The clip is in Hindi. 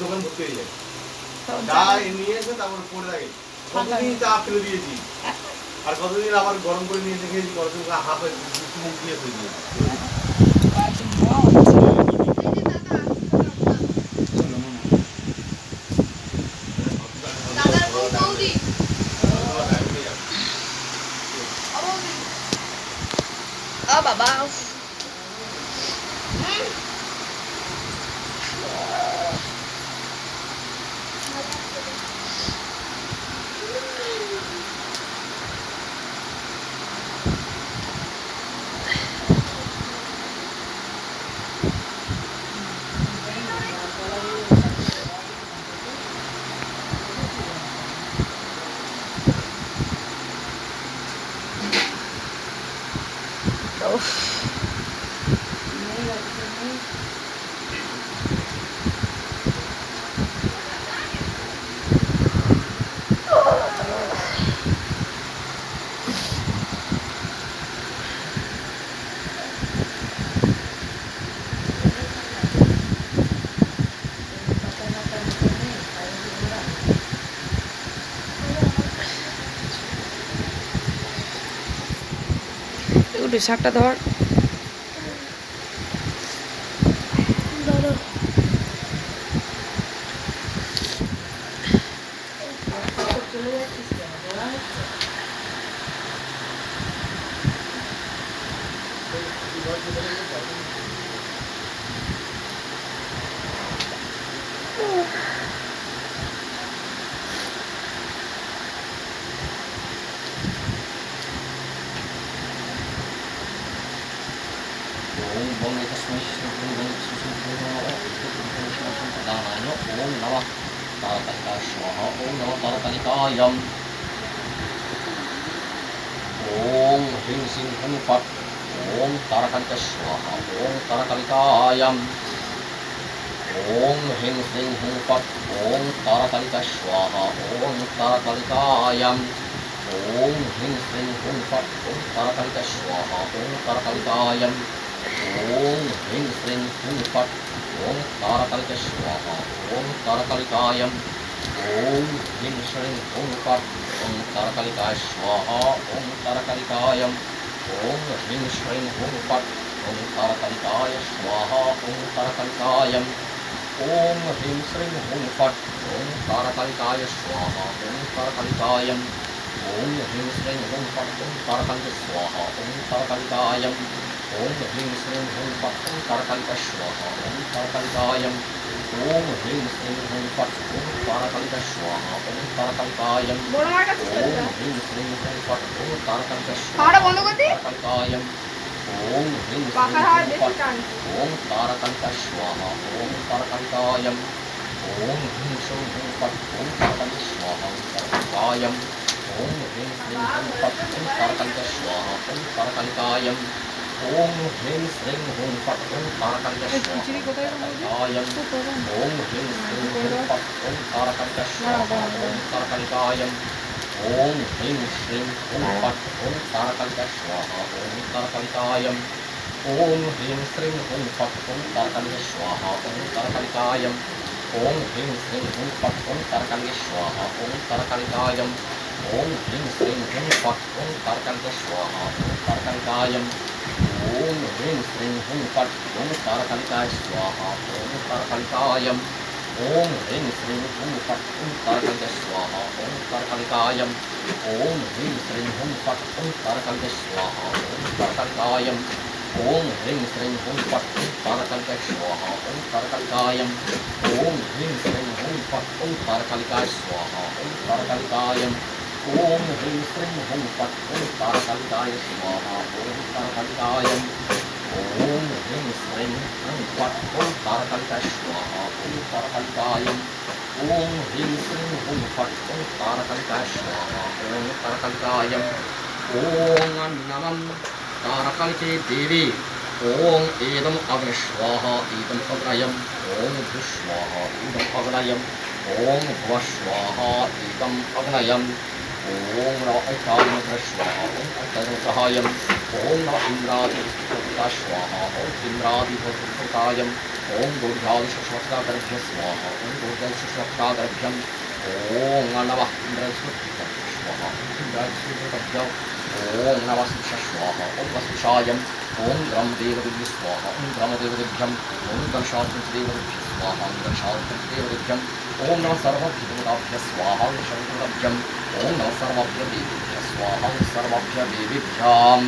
দোকান ভর্তি যায় চা নিয়ে এসে তারপর চা ফেলে দিয়েছি আর কতদিন আবার গরম করে নিয়ে দেখেছি কতদিন হাফ মুখ দিয়ে ফেলে babau. ও তুই শাকটা ধর Thank you. 願いいたします。大南よ、オムナワ、タラタニカシワハ、オムナワタラタニカヤム。ओम ह्रीं सिंह हुं फट् ॐ तारकलिक स्वाहा ॐ तारकलिकायम् ॐ ह्रीं सिंह हुं फट् ॐ तारकलिक स्वाहा ॐ तारकलिकायम् ॐ ह्रीं सिंह हुं फट् ॐ तारकलिक स्वाहा ॐ तारकलिकायम् ओम ह्रीं श्रीं हुं फट्, ॐ तारकलिक स्वाहा ॐ तारकलिकाय ॐ ह्रीं श्रीं हुं फट्, ॐ तारकलिकाय स्वाहा ॐ तारकलिकाय ॐ ह्रीं श्रीं हुं फट् ओम तारकलिकाय स्वाहा ओम तारकलिकाय ओम ह्रीं श्रीं हुं फट् ओम तारकलिकाय स्वाहा ओम तारकलिकाय ॐ ह्रीं श्रीं हुं फट्, ॐ तारकलिक स्वाहा ॐ तारकलिकाय ॐ ह्रीं श्रीं ह्रीं पट् ॐ करकलिकश्वाहा ॐ करकलिकायम् ॐ ह्रीं श्रीं ह्रीं पट् ॐ करकलिकश्वाहा ॐ करकलिकायम् ॐ ह्रीं श्रीं ह्रीं पट् ॐ करकलिकश्वाहायम् ॐ ह्रीं श्रीं पट् ॐ करकलिकश्वाहा ॐ करकलिकायम् ॐ ह्रीं श्रीं ह्रीं पट् ॐ करकलिकश्वाहा करकलिकायम् ॐ ह्रीं श्रीं ह्रीं पट् ॐ करकलिकश्वाहा ॐ करकलिकायम् ओम ह्रीं श्रीं हुं फट् हुं ओम ह्रीं श्रीं हुं फट् हुं ओम तारकनिकायम् ओम ह्रीं श्रीं हुं फट् हुं स्वाहा ओम तारकनिकायम् ओम ह्रीं श्रीं हुं फट् स्वाहा ओम तारकनिकायम् ओम ह्रीं श्रीं हुं फट् हुं स्वाहा ओम तारकनिकायम् ओम ह्रीं श्रीं हुं फट् स्वाहा ओम तारकनिकायम् ओम ह्रीं श्रीं हुं फट् ओम तारकालिकाय स्वाहा ओम तारकालिकाय ओम ह्रीं श्रीं हुं फट् ओम स्वाहा ओम तारकालिकाय ओम ह्रीं श्रीं हुं फट् ओम स्वाहा ओम तारकालिकाय ओम ह्रीं श्रीं हुं फट् ओम स्वाहा ओम तारकालिकाय ओम ह्रीं श्रीं हुं फट् ओम स्वाहा ओम तारकालिकाय ஓம் ஹ்ரீம் ஸ்ரீம் ஹம் பட் ஓம் தரகலிதாய சுவாமா ஓம் தரகலிதாயம் ஓம் ஹ்ரீம் ஸ்ரீம் ஹம் பட் ஓம் தரகலிதாய சுவாமா ஓம் தரகலிதாயம் ஓம் ஹ்ரீம் ஸ்ரீம் ஹம் பட் ஓம் தரகலிதாய சுவாமா ஓம் தரகலிதாயம் ஓம் நமம் தாரகலிகே தேவி ஓம் ஏதம் அவிஸ்வாஹா ஏதம் அவ்ரயம் ஓம் விஸ்வாஹா ஏதம் அவ்ரயம் ஓம் ஸ்வாஹா ஏதம் அவ்ரயம் ॐ भूस्वाहा इदम् अग्नयम् ॐ भुवस्वाहा इदम् अग्नयम् ॐ ऐकायम् स्वाहा ॐ ऐकायम् सहायम् ॐ नमः इन्द्रादिकृता स्वाहा ॐ इन्द्रादिकृतायम् ॐ गोढ्यादिशस्वत्रागर्भ्य स्वाहा ॐ गोढ्यादिशस्वत्रागर्भ्यम् ॐ नमः इन्द्रस्वत्कृतं स्वाहा इन्द्रादिशस्वत्रभ्य ॐ नमः स्वाहा ॐ वस्पशायम् ॐ ग्रं देवदेव्य स्वाहा ॐ ग्रमदेवदेभ्यम् ॐ दर्शात्मदेवदेभ्य स्वाहा ॐ दर्शात्मदेवदेभ्यम् ॐ नमः सर्वभ्यभूताभ्य स्वाहा ॐ सर्वभ्यम् ॐ नमः सर्वभ्य देवेभ्य स्वाहा ॐ सर्वभ्य देवेभ्याम्